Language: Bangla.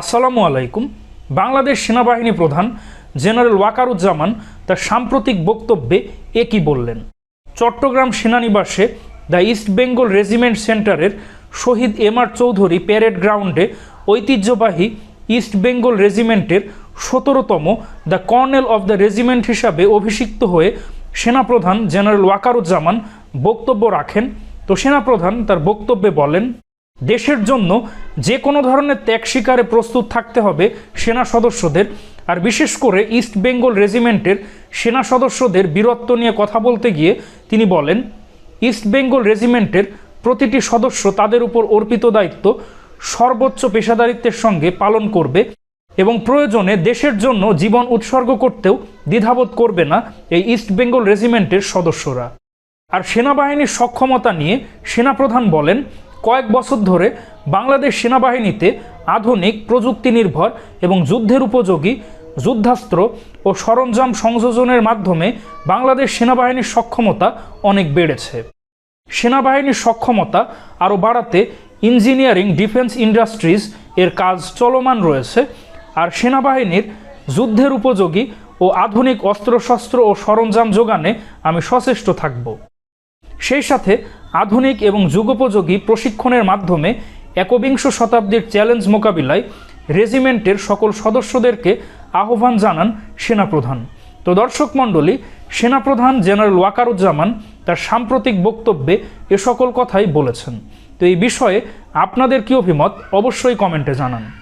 আসসালামু আলাইকুম। বাংলাদেশ সেনাবাহিনী প্রধান জেনারেল ওয়াকারুজ্জামান তার সাম্প্রতিক বক্তব্যে একই বললেন, চট্টগ্রাম সেনানিবাসে দ্য ইস্ট বেঙ্গল রেজিমেন্ট সেন্টারের শহীদ এম আর চৌধুরী প্যারেড গ্রাউন্ডে ঐতিহ্যবাহী ইস্ট বেঙ্গল রেজিমেন্টের সতেরোতম the colonel of the regiment হিসাবে অভিষিক্ত হয়ে সেনাপ্রধান জেনারেল ওয়াকারুজ্জামান বক্তব্য রাখেন। তো সেনাপ্রধান তার বক্তব্যে বলেন দেশের জন্য যে কোনো ধরনের ত্যাগ স্বীকারে প্রস্তুত থাকতে হবে সেনা সদস্যদের, আর বিশেষ করে ইস্ট বেঙ্গল রেজিমেন্টের সেনা সদস্যদের বীরত্ব নিয়ে কথা বলতে গিয়ে তিনি বলেন, ইস্ট বেঙ্গল রেজিমেন্টের প্রতিটি সদস্য তাদের উপর অর্পিত দায়িত্ব সর্বোচ্চ পেশাদারিত্বের সঙ্গে পালন করবে এবং প্রয়োজনে দেশের জন্য জীবন উৎসর্গ করতেও দ্বিধাবোধ করবে না এই ইস্ট বেঙ্গল রেজিমেন্টের সদস্যরা। আর সেনাবাহিনীর সক্ষমতা নিয়ে সেনাপ্রধান বলেন কয়েক বছর ধরে বাংলাদেশ সেনাবাহিনীতে আধুনিক প্রযুক্তি নির্ভর এবং যুদ্ধের উপযোগী যুদ্ধাস্ত্র ও সরঞ্জাম সংযোজনের মাধ্যমে বাংলাদেশ সেনাবাহিনীর সক্ষমতা অনেক বেড়েছে। সেনাবাহিনীর সক্ষমতা আরও বাড়াতে ইঞ্জিনিয়ারিং ডিফেন্স ইন্ডাস্ট্রিজ এর কাজ চলমান রয়েছে আর সেনাবাহিনীর যুদ্ধের উপযোগী ও আধুনিক অস্ত্রশস্ত্র ও সরঞ্জাম যোগানে আমি সচেষ্ট থাকব। সেই সাথে আধুনিক এবং যুগোপযোগী প্রশিক্ষণের মাধ্যমে একবিংশ শতাব্দীর চ্যালেঞ্জ মোকাবিলায় রেজিমেন্টের সকল সদস্যদেরকে আহ্বান জানান সেনাপ্রধান। তো দর্শক মণ্ডলী, সেনাপ্রধান জেনারেল ওয়াকারুজ্জামান তার সাম্প্রতিক বক্তব্যে এ সকল কথাই বলেছেন। তো এই বিষয়ে আপনাদের কি অভিমত, অবশ্যই কমেন্টে জানান।